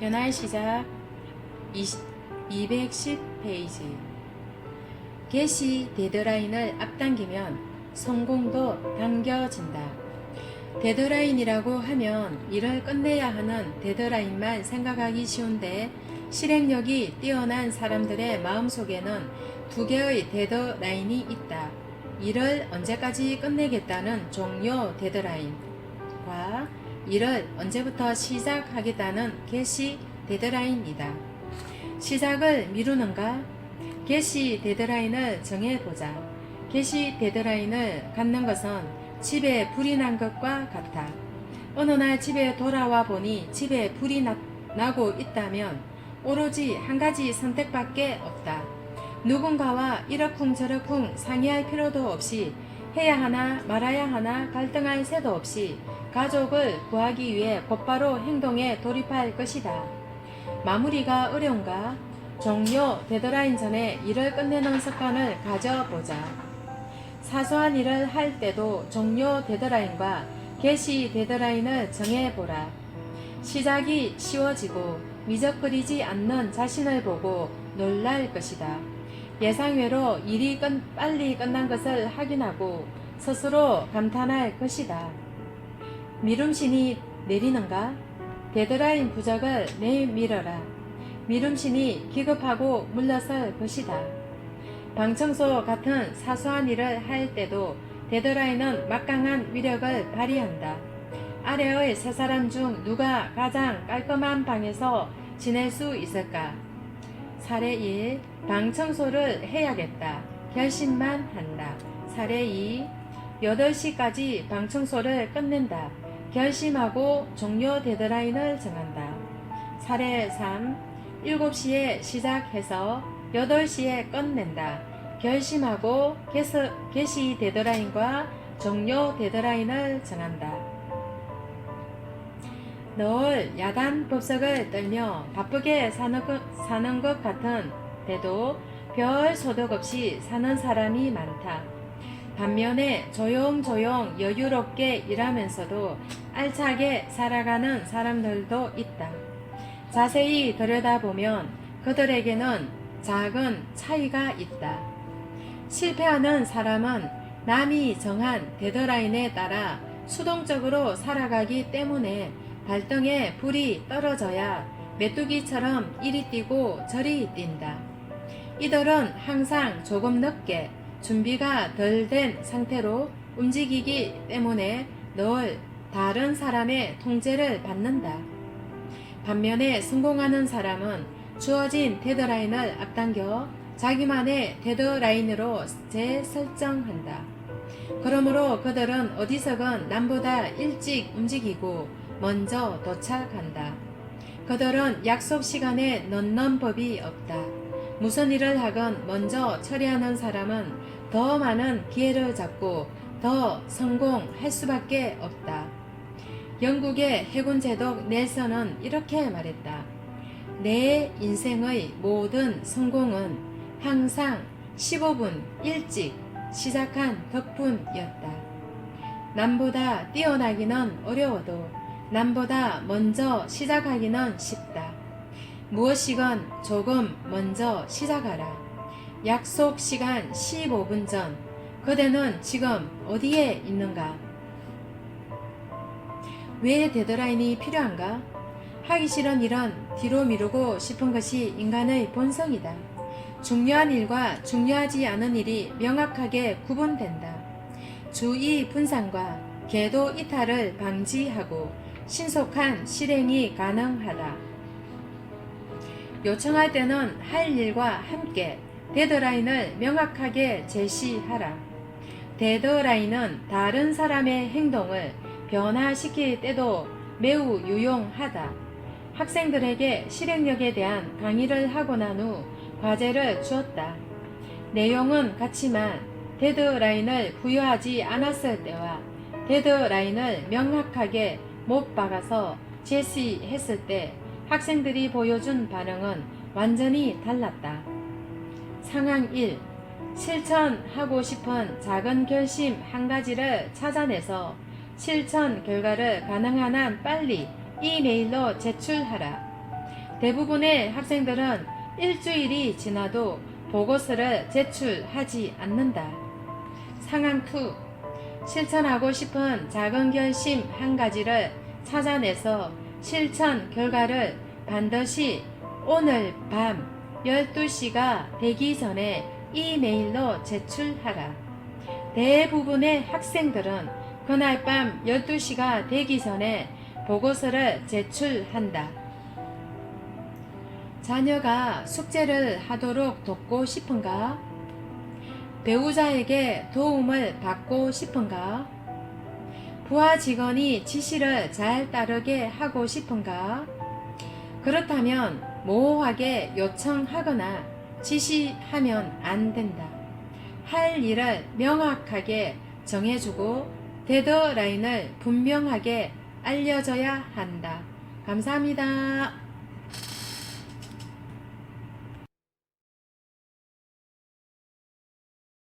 변화의 시작 210페이지 개시 데드라인을 앞당기면 성공도 당겨진다. 데드라인이라고 하면 일을 끝내야 하는 데드라인만 생각하기 쉬운데 실행력이 뛰어난 사람들의 마음속에는 두 개의 데드라인이 있다. 일을 언제까지 끝내겠다는 종료 데드라인과 일을 언제부터 시작하겠다는 개시 데드라인이다. 시작을 미루는가? 개시 데드라인을 정해보자. 개시 데드라인을 갖는 것은 집에 불이 난 것과 같아. 어느 날 집에 돌아와 보니 집에 불이 나, 나고 있다면 오로지 한 가지 선택밖에 없다. 누군가와 이러쿵저러쿵 상의할 필요도 없이 해야 하나 말아야 하나 갈등할 새도 없이 가족을 구하기 위해 곧바로 행동에 돌입할 것이다. 마무리가 어려운가? 종료 데드라인 전에 일을 끝내는 습관을 가져보자. 사소한 일을 할 때도 종료 데드라인과 개시 데드라인을 정해보라. 시작이 쉬워지고 미적거리지 않는 자신을 보고 놀랄 것이다. 예상외로 일이 끝, 빨리 끝난 것을 확인하고 스스로 감탄할 것이다. 미rum신이 내리는가? 데드라인 부적을 내밀어라. 미rum신이 기급하고 물러설 것이다. 방청소 같은 사소한 일을 할 때도 데드라인은 막강한 위력을 발휘한다. 아래의 세 사람 중 누가 가장 깔끔한 방에서 지낼 수 있을까? 사례 1. 방 청소를 해야겠다. 결심만 한다. 사례 2. 8시까지 방 청소를 끝낸다. 결심하고 종료 데드라인을 정한다. 사례 3. 7시에 시작해서 8시에 끝낸다. 결심하고 개시 데드라인과 종료 데드라인을 정한다. 늘 야단 법석을 떨며 바쁘게 사는 것, 사는 것 같은 데도 별 소득 없이 사는 사람이 많다. 반면에 조용조용 여유롭게 일하면서도 알차게 살아가는 사람들도 있다. 자세히 들여다보면 그들에게는 작은 차이가 있다. 실패하는 사람은 남이 정한 데드라인에 따라 수동적으로 살아가기 때문에 발등에 불이 떨어져야 메뚜기처럼 이리 뛰고 저리 뛴다. 이들은 항상 조금 늦게 준비가 덜 된 상태로 움직이기 때문에 늘 다른 사람의 통제를 받는다. 반면에 성공하는 사람은 주어진 데드라인을 앞당겨 자기만의 데드라인으로 재설정한다. 그러므로 그들은 어디서건 남보다 일찍 움직이고 먼저 도착한다. 그들은 약속 시간에 넣는 법이 없다. 무슨 일을 하건 먼저 처리하는 사람은 더 많은 기회를 잡고 더 성공할 수밖에 없다. 영국의 해군 제독 넬슨은 이렇게 말했다. 내 인생의 모든 성공은 항상 15분 일찍 시작한 덕분이었다. 남보다 뛰어나기는 어려워도 남보다 먼저 시작하기는 쉽다. 무엇이건 조금 먼저 시작하라. 약속 시간 15분 전, 그대는 지금 어디에 있는가? 왜 데드라인이 필요한가? 하기 싫은 일은 뒤로 미루고 싶은 것이 인간의 본성이다. 중요한 일과 중요하지 않은 일이 명확하게 구분된다. 주의 분산과 궤도 이탈을 방지하고 신속한 실행이 가능하다. 요청할 때는 할 일과 함께 데드라인을 명확하게 제시하라. 데드라인은 다른 사람의 행동을 변화시킬 때도 매우 유용하다. 학생들에게 실행력에 대한 강의를 하고 난 후 과제를 주었다. 내용은 같지만 데드라인을 부여하지 않았을 때와 데드라인을 명확하게 못 박아서 제시했을 때 학생들이 보여준 반응은 완전히 달랐다. 상황 1. 실천하고 싶은 작은 결심 한 가지를 찾아내서 실천 결과를 가능한 한 빨리 이메일로 제출하라. 대부분의 학생들은 일주일이 지나도 보고서를 제출하지 않는다. 상황 2. 실천하고 싶은 작은 결심 한 가지를 찾아내서 실천 결과를 반드시 오늘 밤 12시가 되기 전에 이메일로 제출하라. 대부분의 학생들은 그날 밤 12시가 되기 전에 보고서를 제출한다. 자녀가 숙제를 하도록 돕고 싶은가? 배우자에게 도움을 받고 싶은가? 부하 직원이 지시를 잘 따르게 하고 싶은가? 그렇다면 모호하게 요청하거나 지시하면 안 된다. 할 일을 명확하게 정해주고 데드라인을 분명하게 알려줘야 한다. 감사합니다.